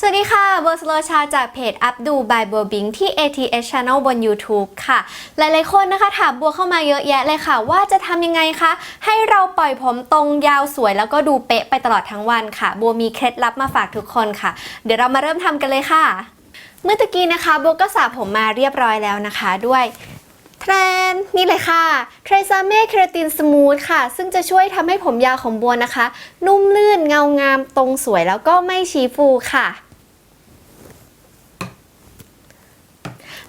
สวัสดีค่ะโบอร์สโลชาจากเพจอัพดูบายบัวบิงที่ ATS Channel บน YouTube ค่ะ หลายๆคนนะคะถามบัวเข้ามาเยอะแยะเลยค่ะ ว่าจะทำยังไงคะ ให้เราปล่อยผมตรงยาวสวยแล้วก็ดูเป๊ะไปตลอดทั้งวันค่ะ บัวมีเคล็ดลับมาฝากทุกคนค่ะ เดี๋ยวเรามาเริ่มทำกันเลยค่ะ เมื่อตะกี้นะคะบัวก็สระผมมาเรียบร้อยแล้วนะคะด้วยเทรนนี่เลยค่ะ t r e s a m e Keratin Smooth ค่ะ ซึ่งจะช่วยทำให้ผมยาวของบัวนะคะ นุ่มลื่นเงางามตรงสวยแล้วก็ไม่ชี้ฟูค่ะ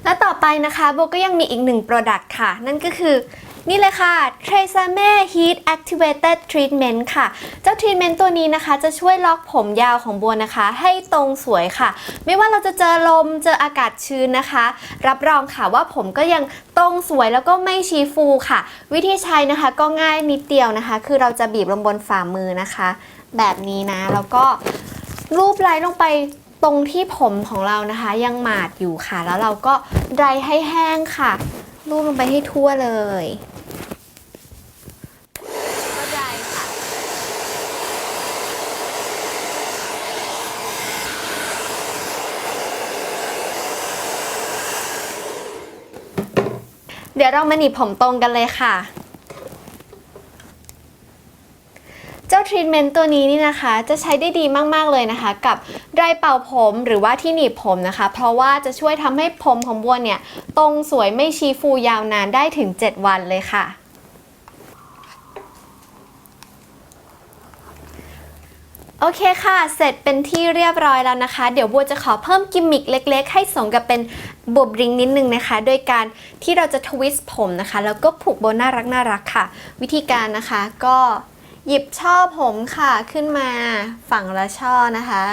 และต่อไปนะคะโบก็ยังมีอีกหนึ่ง Product ค่ะ นั่นก็คือนี่เลยค่ะ t r e s a m e Heat Activated Treatment ค่ะ เจ้า Treatment ตัวนี้นะคะ จะช่วยล็อกผมยาวของบัวนะคะ ให้ตรงสวยค่ะ ไม่ว่าเราจะเจอลม เจออากาศชื้นนะคะ รับรองค่ะว่าผมก็ยังตรงสวยแล้วก็ไม่ชี้ฟูค่ะ วิธีใช้นะคะก็ง่ายนิดเดียวนะคะ คือเราจะบีบลงบนฝ่ามือนะคะ แบบนี้นะ แล้วก็รูปไล้ลงไป ตรงที่ผมของเรานะคะยังหมาดอยู่ค่ะ แล้วเราก็ไดรให้แห้งค่ะรูปลงไปให้ทั่วเลยก็ไดรค่ะ เดี๋ยวเรามาหนีบผมตรงกันเลยค่ะ เจ้าทรีทเมนต์ตัวนี้นี่นะคะ จะใช้ได้ดีมากๆเลยนะคะ กับไดร์เป่าผมหรือว่าที่หนีบผมนะคะ เพราะว่าจะช่วยทำให้ผมของบัวเนี่ยตรงสวยไม่ชี้ฟูยาวนานได้ถึง 7 วันเลยค่ะโอเคค่ะ เสร็จเป็นที่เรียบร้อยแล้วนะคะ เดี๋ยวบัวจะขอเพิ่มกิมมิคเล็ก ๆ ให้สมกับเป็นบวบริงนิดนึงนะคะ โดยการที่เราจะทวิสต์ผมนะคะ แล้วก็ผูกโบน่ารักน่ารักค่ะ วิธีการนะคะก็ หยิบช่อผมค่ะขึ้นมาฝั่งละช่อนะคะ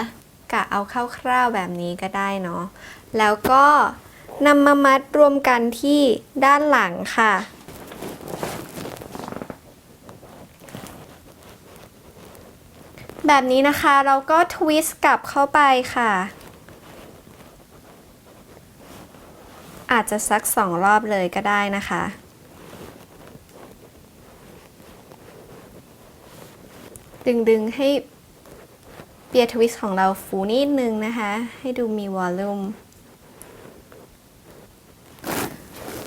กะเอาคร่าวๆแบบนี้ก็ได้เนาะแล้วก็นำมามัดรวมกันที่ด้านหลังค่ะ แบบนี้นะคะเราก็ทวิสต์กลับเข้าไปค่ะ อาจจะสักสองรอบเลยก็ได้นะคะ ดึงๆให้เปียทวิสของเราฟูนิดนึงนะคะ ให้ดูมีวอลลุ่ม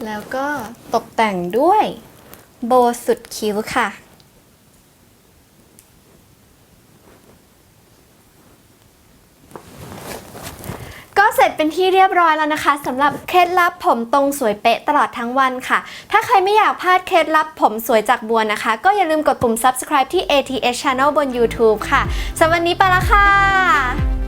แล้วก็ตกแต่งด้วยโบสุดคิ้วค่ะ ก็ เสร็จเป็นที่เรียบร้อยแล้วนะคะสำหรับเคล็ดลับผมตรงสวยเป๊ะตลอดทั้งวันค่ะ ถ้าใครไม่อยากพลาดเคล็ดลับผมสวยจากบัวนะคะ ก็อย่าลืมกดปุ่ม subscribe ที่ ATS Channel บน YouTube ค่ะสำหรับวันนี้ไปละค่ะ